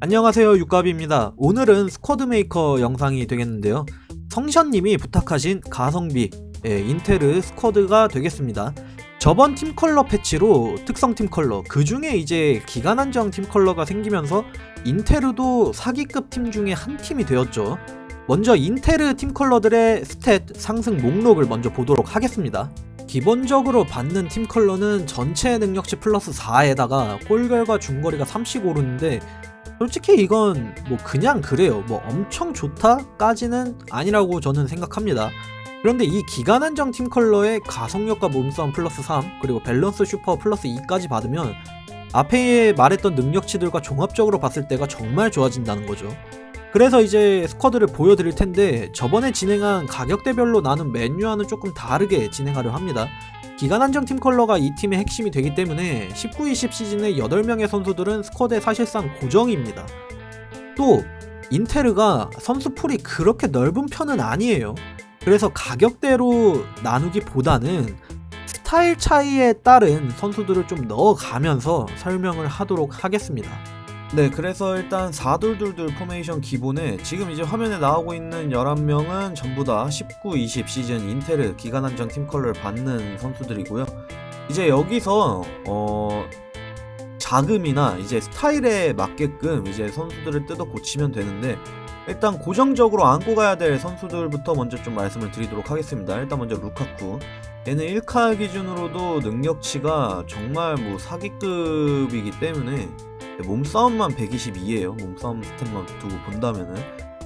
안녕하세요 육갑입니다. 오늘은 스쿼드 메이커 영상이 되겠는데요. 성션님이 부탁하신 가성비 예, 인테르 스쿼드가 되겠습니다. 저번 팀 컬러 패치로 특성 팀 컬러 그 중에 이제 기간 한정 팀 컬러가 생기면서 인테르도 사기급 팀 중에 한 팀이 되었죠. 먼저 인테르 팀 컬러들의 스탯 상승 목록을 먼저 보도록 하겠습니다 기본적으로 받는 팀 컬러는 전체 능력치 플러스 4에다가 골결과 중거리가 30 오르는데 솔직히 이건 뭐 그냥 그래요. 뭐 엄청 좋다까지는 아니라고 저는 생각합니다. 그런데 이 기간 한정 팀 컬러의 가속력과 몸싸움 플러스 3 그리고 밸런스 슈퍼 플러스 2까지 받으면 앞에 말했던 능력치들과 종합적으로 봤을 때가 정말 좋아진다는 거죠. 그래서 이제 스쿼드를 보여드릴 텐데 저번에 진행한 가격대별로 나눈 메뉴와는 조금 다르게 진행하려 합니다. 기간 한정 팀 컬러가 이 팀의 핵심이 되기 때문에 19-20 시즌의 8명의 선수들은 스쿼드에 사실상 고정입니다. 또 인테르가 선수 풀이 그렇게 넓은 편은 아니에요. 그래서 가격대로 나누기보다는 스타일 차이에 따른 선수들을 좀 넣어가면서 설명을 하도록 하겠습니다. 네, 그래서 일단 4둘둘둘 포메이션 기본에 지금 이제 화면에 나오고 있는 11명은 전부 다 19, 20 시즌 인테르 기간 한정 팀 컬러를 받는 선수들이고요. 이제 여기서 어 자금이나 이제 스타일에 맞게끔 이제 선수들을 뜯어 고치면 되는데 일단 고정적으로 안고 가야 될 선수들부터 먼저 좀 말씀을 드리도록 하겠습니다. 일단 먼저 루카쿠. 얘는 1카 기준으로도 능력치가 정말 뭐 사기급이기 때문에 몸싸움만 122예요. 몸싸움 스탯만 두고 본다면은.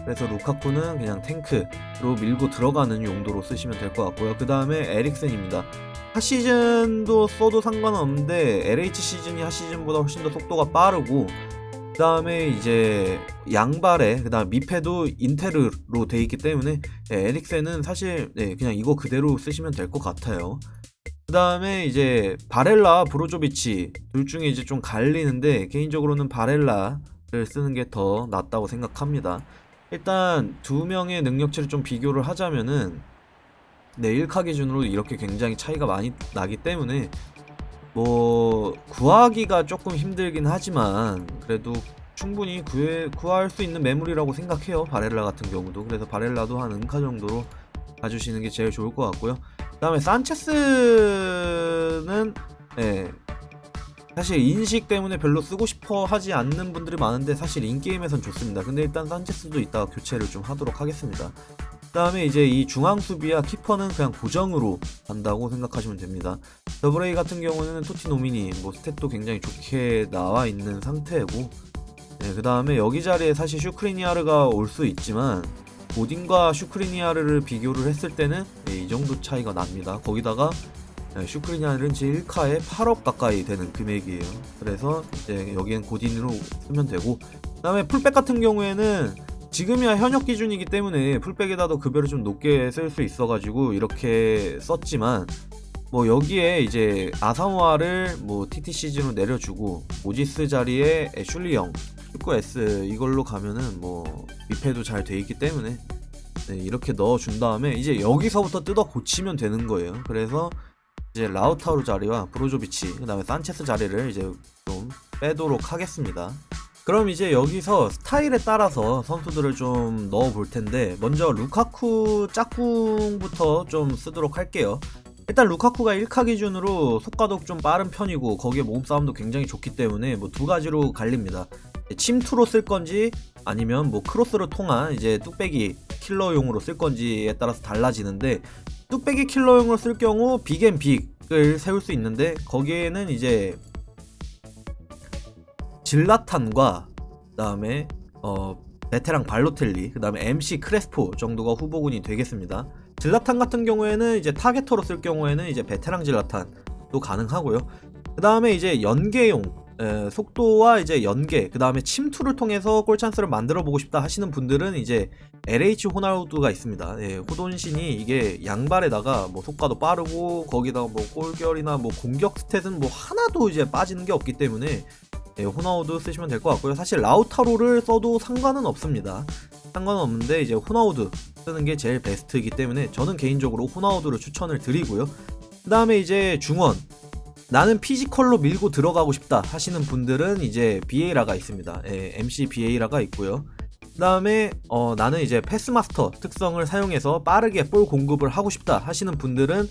그래서 루카쿠는 그냥 탱크로 밀고 들어가는 용도로 쓰시면 될 것 같고요. 그 다음에 에릭센입니다. 하 시즌도 써도 상관은 없는데 LH 시즌이 하 시즌보다 훨씬 더 속도가 빠르고 그 다음에 이제 양발에 그 다음 미패도 인테르로 돼 있기 때문에 네, 에릭센은 사실 네, 그냥 이거 그대로 쓰시면 될 것 같아요. 그 다음에 이제 바렐라, 브로조비치 둘 중에 이제 좀 갈리는데 개인적으로는 바렐라를 쓰는 게 더 낫다고 생각합니다. 일단 두 명의 능력치를 좀 비교를 하자면은 네, 1카 기준으로 이렇게 굉장히 차이가 많이 나기 때문에 뭐 구하기가 조금 힘들긴 하지만 그래도 충분히 구해, 구할 수 있는 매물이라고 생각해요. 바렐라 같은 경우도. 그래서 바렐라도 한 은카 정도로 가주시는 게 제일 좋을 것 같고요 그 다음에 산체스는 네, 사실 인식 때문에 별로 쓰고 싶어 하지 않는 분들이 많은데 사실 인게임에선 좋습니다. 근데 일단 산체스도 이따가 교체를 좀 하도록 하겠습니다. 그 다음에 이제 이 중앙 수비와 키퍼는 그냥 고정으로 간다고 생각하시면 됩니다. 더블A 같은 경우는 토티 노미니 뭐 스탯도 굉장히 좋게 나와 있는 상태고 네, 그 다음에 여기 자리에 사실 슈크리니아르가 올 수 있지만 오딘과 슈크리니아르를 비교를 했을 때는 네, 이 정도 차이가 납니다. 거기다가 네, 슈크리니아르는 제 1카에 8억 가까이 되는 금액이에요. 그래서 이제 여기엔 고딘으로 쓰면 되고 그 다음에 풀백 같은 경우에는 지금이야 현역 기준이기 때문에 풀백에다도 급여를 좀 높게 쓸 수 있어가지고 이렇게 썼지만 뭐 여기에 이제 아사모아를 뭐 TT 시즌으로 내려주고 오지스 자리에 애슐리 형, 축구 S 이걸로 가면은 뭐 미패도 잘 돼 있기 때문에 네, 이렇게 넣어준 다음에 이제 여기서부터 뜯어 고치면 되는 거예요. 그래서 이제 라우타로 자리와 브로조비치 그다음에 산체스 자리를 이제 좀 빼도록 하겠습니다. 그럼 이제 여기서 스타일에 따라서 선수들을 좀 넣어 볼 텐데 먼저 루카쿠 짝꿍부터 좀 쓰도록 할게요. 일단 루카쿠가 1카 기준으로 속가도 좀 빠른 편이고 거기에 몸싸움도 굉장히 좋기 때문에 뭐 두 가지로 갈립니다. 침투로 쓸 건지 아니면 뭐 크로스로 통한 이제 뚝배기 킬러용으로 쓸 건지에 따라서 달라지는데 뚝배기 킬러용으로 쓸 경우 빅앤 빅을 세울 수 있는데 거기에는 이제 질라탄과 그다음에 어 베테랑 발로텔리 그다음에 MC 크레스포 정도가 후보군이 되겠습니다. 질라탄 같은 경우에는 이제 타겟터로 쓸 경우에는 이제 베테랑 질라탄도 가능하고요. 그 다음에 이제 연계용 에, 속도와 이제 연계 그 다음에 침투를 통해서 골 찬스를 만들어 보고 싶다 하시는 분들은 이제 LH 호날두가 있습니다. 예, 호돈신이 이게 양발에다가 뭐 속가도 빠르고 거기다가 뭐 골결이나 뭐 공격 스탯은 뭐 하나도 이제 빠지는 게 없기 때문에 예, 호나우드 쓰시면 될 것 같고요. 사실 라우타로를 써도 상관은 없습니다. 상관은 없는데 이제 호나우드 쓰는 게 제일 베스트이기 때문에 저는 개인적으로 호나우드를 추천을 드리고요. 그 다음에 이제 중원 나는 피지컬로 밀고 들어가고 싶다 하시는 분들은 이제 비에이라가 있습니다. 예, MC 비에이라가 있고요. 그 다음에 어, 나는 이제 패스마스터 특성을 사용해서 빠르게 볼 공급을 하고 싶다 하시는 분들은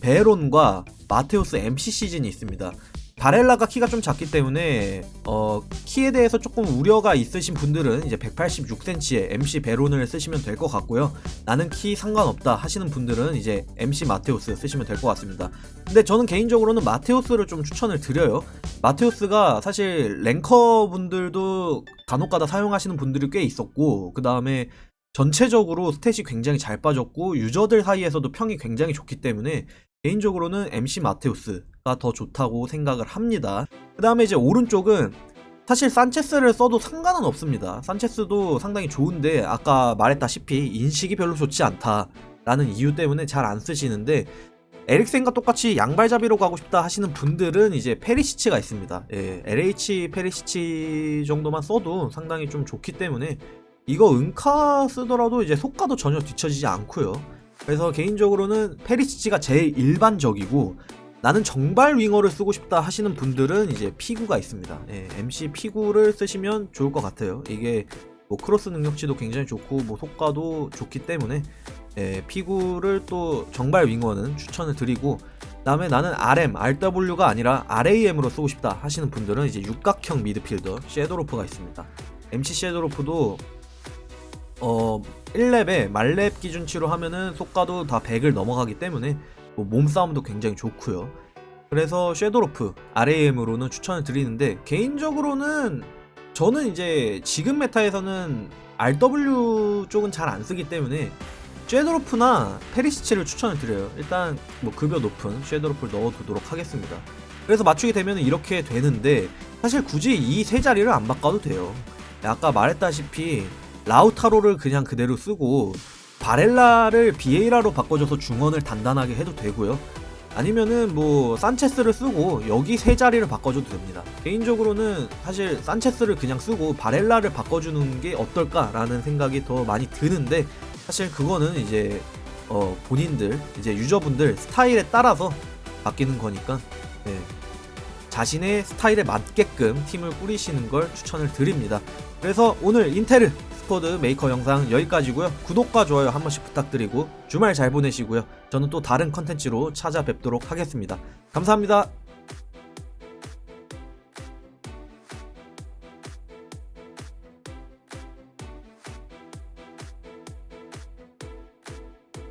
베론과 마테우스 MC 시즌이 있습니다. 바렐라가 키가 좀 작기 때문에 어, 키에 대해서 조금 우려가 있으신 분들은 이제 186cm의 MC 베론을 쓰시면 될 것 같고요. 나는 키 상관없다 하시는 분들은 이제 MC 마테우스 쓰시면 될 것 같습니다. 근데 저는 개인적으로는 마테우스를 좀 추천을 드려요. 마테우스가 사실 랭커 분들도 간혹가다 사용하시는 분들이 꽤 있었고 그 다음에 전체적으로 스탯이 굉장히 잘 빠졌고 유저들 사이에서도 평이 굉장히 좋기 때문에 개인적으로는 MC 마테우스가 더 좋다고 생각을 합니다. 그 다음에 이제 오른쪽은 사실 산체스를 써도 상관은 없습니다. 산체스도 상당히 좋은데 아까 말했다시피 인식이 별로 좋지 않다라는 이유 때문에 잘 안 쓰시는데 에릭센과 똑같이 양발잡이로 가고 싶다 하시는 분들은 이제 페리시치가 있습니다. 예, LH 페리시치 정도만 써도 상당히 좀 좋기 때문에 이거 은카 쓰더라도 이제 속가도 전혀 뒤처지지 않고요. 그래서 개인적으로는 페리시치가 제일 일반적이고 나는 정발 윙어를 쓰고 싶다 하시는 분들은 이제 피구가 있습니다. 예, MC 피구를 쓰시면 좋을 것 같아요. 이게 뭐 크로스 능력치도 굉장히 좋고 뭐 속가도 좋기 때문에 예, 피구를 또 정발 윙어는 추천을 드리고 그다음에 나는 RM, RW가 아니라 RAM으로 쓰고 싶다 하시는 분들은 이제 육각형 미드필더 섀도로프가 있습니다. MC 섀도로프도 어 1렙에 말렙 기준치로 하면은 속가도 다 100을 넘어가기 때문에 뭐 몸싸움도 굉장히 좋고요. 그래서 섀도로프 RAM으로는 추천을 드리는데 개인적으로는 저는 이제 지금 메타에서는 RW 쪽은 잘 안 쓰기 때문에 섀도로프나 페리시치를 추천을 드려요. 일단 뭐 급여 높은 섀도로프를 넣어두도록 하겠습니다. 그래서 맞추게 되면 이렇게 되는데 사실 굳이 이 세 자리를 안 바꿔도 돼요. 아까 말했다시피 라우타로를 그냥 그대로 쓰고 바렐라를 비에이라로 바꿔줘서 중원을 단단하게 해도 되고요. 아니면은 뭐 산체스를 쓰고 여기 세 자리를 바꿔줘도 됩니다. 개인적으로는 사실 산체스를 그냥 쓰고 바렐라를 바꿔주는 게 어떨까라는 생각이 더 많이 드는데 사실 그거는 이제 어 본인들 이제 유저분들 스타일에 따라서 바뀌는 거니까 네. 자신의 스타일에 맞게끔 팀을 꾸리시는 걸 추천을 드립니다. 그래서 오늘 인테르 스쿼드 메이커 영상 여기까지고요. 구독과 좋아요 한 번씩 부탁드리고 주말 잘 보내시고요. 저는 또 다른 컨텐츠로 찾아뵙도록 하겠습니다. 감사합니다.